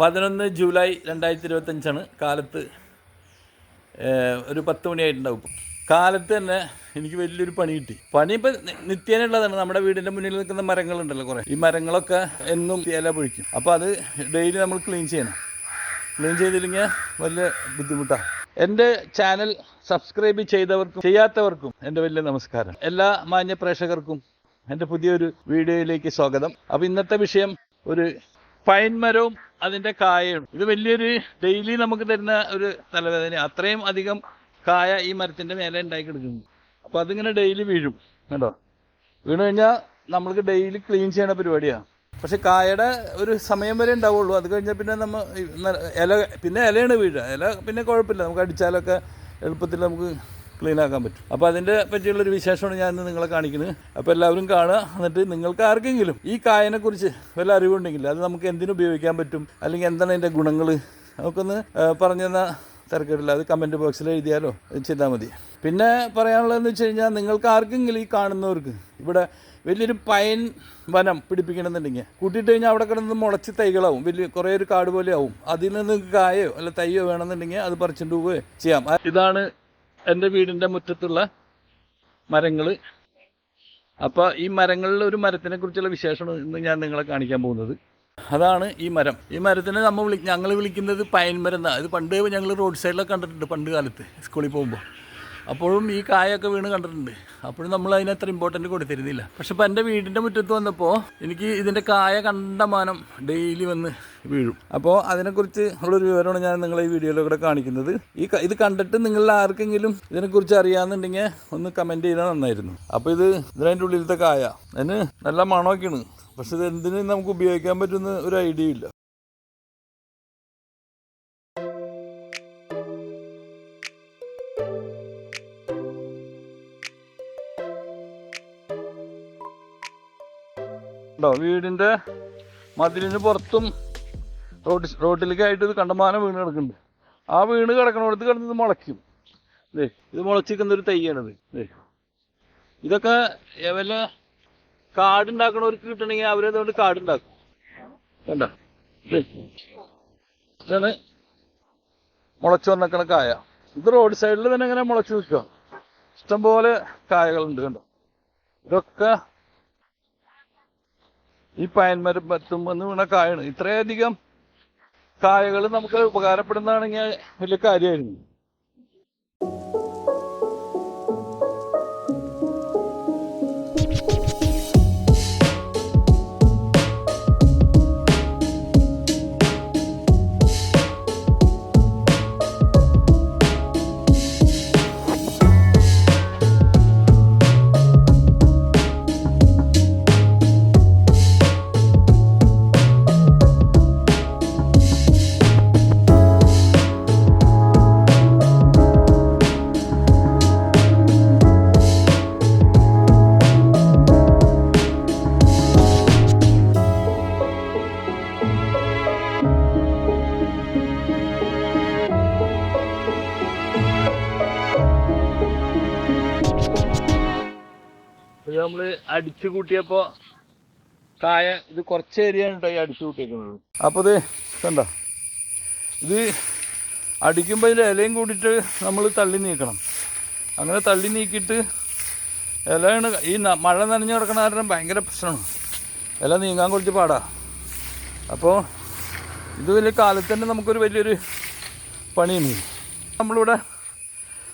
പതിനൊന്ന് ജൂലൈ രണ്ടായിരത്തി ഇരുപത്തഞ്ചാണ് കാലത്ത് ഒരു പത്ത് മണിയായിട്ടുണ്ടാവും ഇപ്പം. കാലത്ത് തന്നെ എനിക്ക് വലിയൊരു പണി കിട്ടി. പണി ഇപ്പം നിത്യേനുള്ളതാണ് നമ്മുടെ വീടിന്റെ മുന്നിൽ നിൽക്കുന്ന മരങ്ങളുണ്ടല്ലോ കുറേ. ഈ മരങ്ങളൊക്കെ എന്നും ഇല പൊഴിക്കും. അപ്പോൾ അത് ഡെയിലി നമ്മൾ ക്ലീൻ ചെയ്യണം. ക്ലീൻ ചെയ്തില്ലെങ്കിൽ വലിയ ബുദ്ധിമുട്ടാണ് എന്റെ ചാനൽ സബ്സ്ക്രൈബ് ചെയ്തവർക്കും ചെയ്യാത്തവർക്കും എന്റെ വലിയ നമസ്കാരം. എല്ലാ മാന്യ പ്രേക്ഷകർക്കും എന്റെ പുതിയൊരു വീഡിയോയിലേക്ക് സ്വാഗതം. അപ്പോൾ ഇന്നത്തെ വിഷയം ഒരു പൈൻ അതിന്റെ കായയും. ഇത് വലിയൊരു ഡെയിലി നമുക്ക് തരുന്ന ഒരു തലവേദന അത്രയും അധികം കായ ഈ മരത്തിന്റെ മേലെ ഉണ്ടാക്കി കിടക്കുന്നു അപ്പൊ അതിങ്ങനെ ഡെയിലി വീഴും. കേട്ടോ വീണു കഴിഞ്ഞാൽ നമ്മൾക്ക് ഡെയിലി ക്ലീൻ ചെയ്യണ പരിപാടിയാ. പക്ഷെ കായയുടെ ഒരു സമയം വരെ ഉണ്ടാവുള്ളൂ. അത് കഴിഞ്ഞാൽ പിന്നെ നമ്മൾ ഇല പിന്നെ ഇലയാണ് വീഴുക. ഇല പിന്നെ കുഴപ്പമില്ല. നമുക്ക് അടിച്ചാലൊക്കെ എളുപ്പത്തിൽ നമുക്ക് ക്ലീൻ ആക്കാൻ പറ്റും. അപ്പോൾ അതിന്റെ പറ്റിയുള്ളൊരു വിശേഷമാണ് ഞാൻ ഇന്ന് നിങ്ങളെ കാണിക്കുന്നത്. അപ്പോൾ എല്ലാവരും കാണുക. എന്നിട്ട് നിങ്ങൾക്ക് ആർക്കെങ്കിലും ഈ കായനെക്കുറിച്ച് വല്ല അറിവുണ്ടെങ്കിൽ അത് നമുക്ക് എന്തിനു ഉപയോഗിക്കാൻ പറ്റും? അല്ലെങ്കിൽ എന്താണ് അതിന്റെ ഗുണങ്ങൾ നമുക്കൊന്ന് പറഞ്ഞു തന്നാൽ തിരക്കിടില്ല. അത് കമന്റ് ബോക്സിൽ എഴുതിയാലോ? ചെയ്താൽ മതി. പിന്നെ പറയാനുള്ളതെന്ന് വെച്ച് കഴിഞ്ഞാൽ നിങ്ങൾക്ക് ആർക്കെങ്കിലും ഈ കാണുന്നവർക്ക് ഇവിടെ വലിയൊരു പൈൻ വനം പിടിപ്പിക്കണമെന്നുണ്ടെങ്കിൽ കൂട്ടിയിട്ട് കഴിഞ്ഞാൽ അവിടെ കിടന്ന് മുളച്ച് തൈകളാവും. വലിയ കുറേ ഒരു കാട് പോലെ ആവും അതിൽ നിന്ന് കായോ അല്ല തൈയോ വേണമെന്നുണ്ടെങ്കിൽ അത് പറിച്ചിട്ട് പോവുകയോ ചെയ്യാം. ഇതാണ് എന്റെ വീടിന്റെ മുറ്റത്തുള്ള മരങ്ങൾ അപ്പോൾ ഈ മരങ്ങളിൽ ഒരു മരത്തിനെ കുറിച്ചുള്ള വിശേഷമാണ് ഇന്ന് ഞാൻ നിങ്ങളെ കാണിക്കാൻ പോകുന്നത്. അതാണ് ഈ മരം. ഈ മരത്തിനെ നമ്മൾ വിളി ഞങ്ങൾ വിളിക്കുന്നത് പൈൻ മരം എന്നാണ് അത് പണ്ട് ഞങ്ങൾ റോഡ് സൈഡിലൊക്കെ കണ്ടിട്ടുണ്ട് പണ്ട് കാലത്ത് സ്കൂളിൽ പോകുമ്പോൾ അപ്പോഴും ഈ കായൊക്കെ വീണ് കണ്ടിട്ടുണ്ട്. അപ്പോഴും നമ്മൾ അതിന് അത്ര ഇമ്പോർട്ടന്റ് കൊടുത്തിരുന്നില്ല. പക്ഷെ ഇപ്പം എന്റെ വീടിന്റെ മുറ്റത്ത് വന്നപ്പോൾ എനിക്ക് ഇതിന്റെ കായ കണ്ടമാനം ഡെയിലി വന്ന് വീഴും. അപ്പോൾ അതിനെക്കുറിച്ച് ഉള്ളൊരു വിവരമാണ് ഞാൻ നിങ്ങളെ ഈ വീഡിയോയിലൂടെ കാണിക്കുന്നത്. ഈ ഇത് കണ്ടിട്ട് നിങ്ങൾ ആർക്കെങ്കിലും ഇതിനെക്കുറിച്ച് അറിയാമെന്നുണ്ടെങ്കിൽ ഒന്ന് കമന്റ് ചെയ്താൽ നന്നായിരുന്നു. അപ്പോൾ ഇത് ഇതിനതിന്റെ ഉള്ളിലത്തെ കായ. അതിന് നല്ല മണമൊക്കെയാണ്. പക്ഷെ ഇത് എന്തിനും നമുക്ക് ഉപയോഗിക്കാൻ പറ്റുന്ന ഒരു ഐഡിയ ഇല്ല. ഉണ്ടോ? വീടിന്റെ മതിലിന് പുറത്തും റോഡ് റോഡിലേക്കായിട്ട് ഇത് കണ്ടമാനം വീണ് കിടക്കുന്നുണ്ട്. ആ വീണ് കിടക്കണോടത്ത് കിടന്ന് ഇത് മുളയ്ക്കും. ദേ ഇത് മുളച്ചിരിക്കുന്ന ഒരു തൈയാണിത് ഇതൊക്കെ വല്ല കാടുണ്ടാക്കണവർക്ക് കിട്ടണമെങ്കിൽ അവരതുകൊണ്ട് കാടുണ്ടാക്കും. കണ്ട. ഇതാണ് മുളച്ചു വന്നേക്കണ കായ. ഇത് റോഡ് സൈഡിൽ തന്നെ ഇങ്ങനെ മുളച്ചു നിൽക്കുക. ഇഷ്ടംപോലെ കായകളുണ്ട് കണ്ടോ? ഇതൊക്കെ ഈ പയൻമരം പത്തുമെന്ന് വീണ കായാണ്. ഇത്രയധികം കായകൾ നമുക്ക് ഉപകാരപ്പെടുന്നതാണെങ്കിൽ വലിയ കാര്യമായിരുന്നു. അടിച്ചു കൂട്ടിയപ്പോ കായ ഇത് കുറച്ച് ഏരിയ ഈ അടിച്ചു കൂട്ടിയേക്കുന്നത്? അപ്പോൾ ഇത് കണ്ടോ? ഇത് അടിക്കുമ്പോൾ ഇതിന്റെ ഇലയും കൂടിയിട്ട് നമ്മൾ തള്ളി നീക്കണം. അങ്ങനെ തള്ളി നീക്കിയിട്ട് ഇലയാണ് ഈ മഴ നനഞ്ഞു കിടക്കണ കാരണം ഭയങ്കര പ്രശ്നമാണ്. ഇല നീങ്ങാൻ കുറച്ച് പാടാ. അപ്പോൾ ഇത് വലിയ കാലത്ത് തന്നെ നമുക്കൊരു വലിയൊരു പണിയാണ്. നമ്മളിവിടെ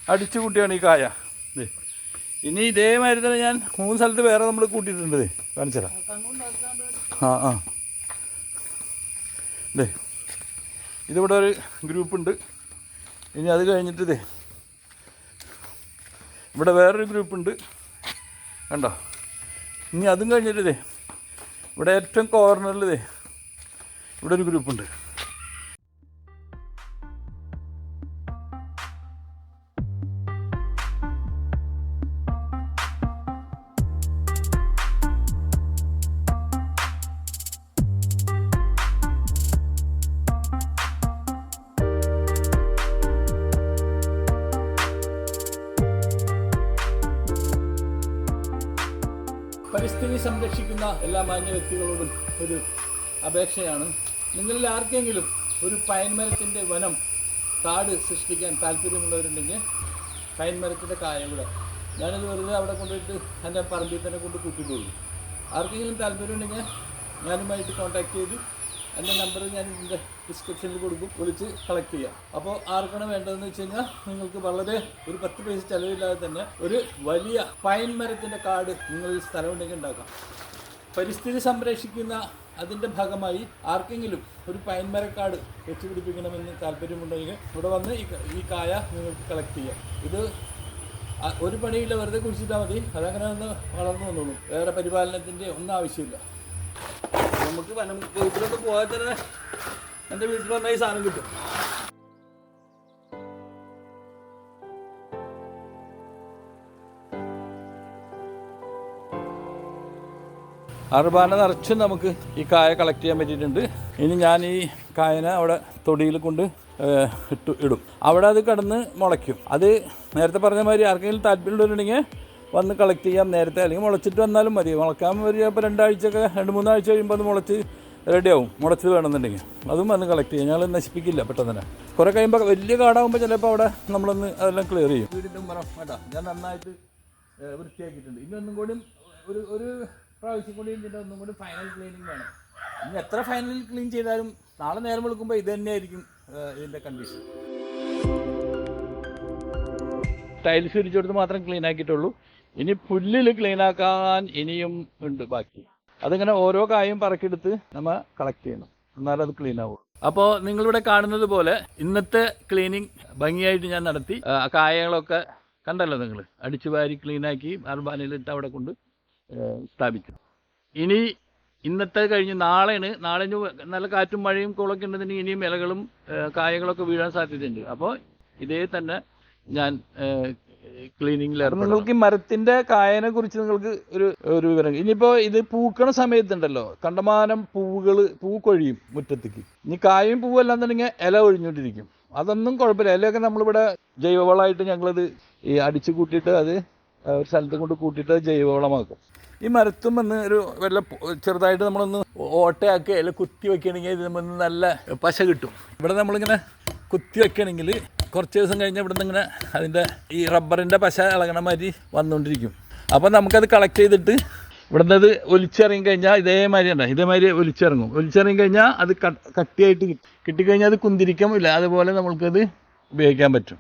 അടിച്ചു കൂട്ടിയാണ് ഈ കായ. ദേ. ഇനി ഇതേമാതിരി തന്നെ ഞാൻ മൂന്ന് സ്ഥലത്ത് വേറെ നമ്മൾ കൂട്ടിയിട്ടുണ്ട്. ദേ. കാണിച്ചുതരാം ആ ആ. ദേ ഇതിവിടെ ഒരു ഗ്രൂപ്പ് ഉണ്ട് ഇനി അത് കഴിഞ്ഞിട്ട് ഇതേ ഇവിടെ വേറൊരു ഗ്രൂപ്പ് ഉണ്ട് കണ്ടോ? ഇനി അതും കഴിഞ്ഞിട്ട് ഇതേ ഇവിടെ ഏറ്റവും കോർണറിൽ ഇതേ ഇവിടെ ഒരു ഗ്രൂപ്പ് പരിസ്ഥിതി സംരക്ഷിക്കുന്ന എല്ലാ മാന്യ വ്യക്തികളോടും ഒരു അപേക്ഷയാണ്. നിങ്ങളിൽ ആർക്കെങ്കിലും ഒരു പയൻമരത്തിന്റെ വനം കാട് സൃഷ്ടിക്കാൻ താല്പര്യമുള്ളവരുണ്ടെങ്കിൽ പയൻമരത്തിന്റെ കായ ഞാനത് വെറുതെ അവിടെ കൊണ്ടുപോയിട്ട് എന്റെ പറമ്പിൽ തന്നെ കൊണ്ട് കൂട്ടിപ്പോയി ആർക്കെങ്കിലും താല്പര്യമുണ്ടെങ്കിൽ ഞാനുമായിട്ട് കോൺടാക്ട് ചെയ്ത്. എന്റെ നമ്പർ ഞാൻ ഇതിന്റെ ഡിസ്ക്രിപ്ഷനിൽ കൊടുക്കും. വിളിച്ച് കളക്ട് ചെയ്യാം. അപ്പോൾ ആർക്കാണ് വേണ്ടതെന്ന് വെച്ച് കഴിഞ്ഞാൽ നിങ്ങൾക്ക് വളരെ ഒരു പത്ത് പൈസ ചിലവില്ലാതെ തന്നെ ഒരു വലിയ പൈൻ മരത്തിന്റെ കാട് നിങ്ങളിൽ സ്ഥലമുണ്ടെങ്കിൽ ഉണ്ടാക്കാം. പരിസ്ഥിതി സംരക്ഷിക്കുന്ന അതിന്റെ ഭാഗമായി ആർക്കെങ്കിലും ഒരു പൈൻ മരക്കാട് വെച്ച് പിടിപ്പിക്കണമെന്ന് താല്പര്യമുണ്ടെങ്കിൽ ഇവിടെ വന്ന് ഈ കായ നിങ്ങൾക്ക് കളക്ട് ചെയ്യാം. ഇത് ഒരു പണിയില്ല വെറുതെ കുഴിച്ചിട്ടാൽ മതി. അതങ്ങനെ ഒന്ന് വളർന്നു വന്നോളും. വേറെ പരിപാലനത്തിന്റെ ഒന്നും ആവശ്യമില്ല. നമുക്ക് വീട്ടിലൊക്കെ പോയാൽ തന്നെ എന്റെ വീട്ടിൽ വന്നാൽ ഈ സാധനം കിട്ടും. അർബാന നിറച്ചും നമുക്ക് ഈ കായ കളക്ട് ചെയ്യാൻ പറ്റിയിട്ടുണ്ട്. ഇനി ഞാൻ ഈ കായനെ അവിടെ തൊടിയിൽ കൊണ്ട് ഇട്ടു ഇടും. അവിടെ അത് കിടന്ന് മുളയ്ക്കും. അത് നേരത്തെ പറഞ്ഞ മാതിരി ആർക്കെങ്കിലും താല്പര്യമുള്ളവരുണ്ടെങ്കിൽ വന്ന് കളക്ട് ചെയ്യാം നേരത്തെ അല്ലെങ്കിൽ മുളച്ചിട്ട് വന്നാലും മതി. മുളക്കാൻ ഒരു ചിലപ്പോൾ രണ്ടാഴ്ചയൊക്കെ രണ്ട് മൂന്നാഴ്ച കഴിയുമ്പോൾ അത് മുളച്ച് റെഡിയാവും മുളച്ചത് വേണമെന്നുണ്ടെങ്കിൽ. അതും വന്ന് കളക്ട് ചെയ്യാം. ഞങ്ങൾ നശിപ്പിക്കില്ല പെട്ടെന്ന് തന്നെ. കുറേ കഴിയുമ്പോൾ വലിയ കാടാകുമ്പോൾ ചിലപ്പോൾ അവിടെ നമ്മളൊന്ന് അതെല്ലാം ക്ലിയർ ചെയ്യും. വീടിന്റെ മരം കേട്ടോ. ഞാൻ നന്നായിട്ട് വൃത്തിയാക്കിയിട്ടുണ്ട്. ഇനി ഒന്നും കൂടി ഒരു ഒരു പ്രാവശ്യം കൂടി ഇതിന്റെ ഒന്നും കൂടി ഫൈനൽ ക്ലീനിങ് വേണം. ഇനി എത്ര ഫൈനൽ ക്ലീൻ ചെയ്താലും നാളെ നേരം വിളിക്കുമ്പോൾ ഇത് തന്നെയായിരിക്കും ഇതിന്റെ കണ്ടീഷൻ ടൈൽസ് വിരിച്ചെടുത്ത് മാത്രം ക്ലീൻ ആക്കിയിട്ടുള്ളൂ. ഇനി പുല്ലിൽ ക്ലീൻ ആക്കാൻ ഇനിയും ഉണ്ട് ബാക്കി. അതിങ്ങനെ ഓരോ കായും പറക്കിയെടുത്ത് നമ്മൾ കളക്ട് ചെയ്യണം. എന്നാലും അത് ക്ലീൻ ആവുള്ളൂ. അപ്പോൾ നിങ്ങളിവിടെ കാണുന്നത് പോലെ ഇന്നത്തെ ക്ലീനിങ് ഭംഗിയായിട്ട് ഞാൻ നടത്തി. കായകളൊക്കെ കണ്ടല്ലോ നിങ്ങൾ അടിച്ചു വാരി ക്ലീനാക്കി ഇട്ട് അവിടെ കൊണ്ട് സ്ഥാപിച്ചു. ഇനി ഇന്നത്തെ കഴിഞ്ഞ് നാളെയാണ്. നാളെ നല്ല കാറ്റും മഴയും കോളൊക്കെ ഉണ്ടെങ്കിൽ ഇനിയും ഇലകളും കായകളൊക്കെ വീഴാൻ സാധ്യതയുണ്ട്. അപ്പോൾ ഇതേ തന്നെ ഞാൻ ക്ലീനിങ്ങിൽ നിങ്ങൾക്ക് ഈ മരത്തിന്റെ കായനെ കുറിച്ച് നിങ്ങൾക്ക് ഒരു ഒരു വിവരം ഇനിയിപ്പോ ഇത് പൂക്കണ സമയത്തുണ്ടല്ലോ. കണ്ടമാനം പൂവുകൾ പൂ കൊഴിയും മുറ്റത്തേക്ക്. ഇനി കായും പൂവല്ലാന്നുണ്ടെങ്കിൽ ഇല ഒഴിഞ്ഞോണ്ടിരിക്കും അതൊന്നും കുഴപ്പമില്ല. ഇലയൊക്കെ നമ്മളിവിടെ ജൈവവളമായിട്ട് ഞങ്ങളത് ഈ അടിച്ചു കൂട്ടിയിട്ട് അത് ഒരു സ്ഥലത്ത് കൊണ്ട് കൂട്ടിയിട്ട് അത് ജൈവവളമാക്കും. ഈ മരത്തും വന്ന് ഒരു വല്ല ചെറുതായിട്ട് നമ്മളൊന്ന് ഓട്ടയാക്കി ഇല കുത്തി വെക്കുകയാണെങ്കിൽ ഇത് നല്ല പശ കിട്ടും. ഇവിടെ നമ്മളിങ്ങനെ കുത്തി വെക്കുകയാണെങ്കിൽ കുറച്ച് ദിവസം കഴിഞ്ഞ് ഇവിടെ നിന്ന് ഇങ്ങനെ അതിന്റെ ഈ റബ്ബറിന്റെ പശ ഇളകണ മാതിരി വന്നുകൊണ്ടിരിക്കും. അപ്പോൾ നമുക്കത് കളക്ട് ചെയ്തിട്ട് ഇവിടെ നിന്ന് അത് ഒലിച്ചിറങ്ങി കഴിഞ്ഞാൽ ഇതേമാതിരി ഉണ്ട് ഇതേമാതിരി ഒലിച്ചിറങ്ങും ഒലിച്ചിറങ്ങി കഴിഞ്ഞാൽ അത് കട്ടിയായിട്ട് കിട്ടും. കിട്ടിക്കഴിഞ്ഞാൽ അത് കുന്തിരിക്കുമില്ല അതുപോലെ നമ്മൾക്കത് ഉപയോഗിക്കാൻ പറ്റും.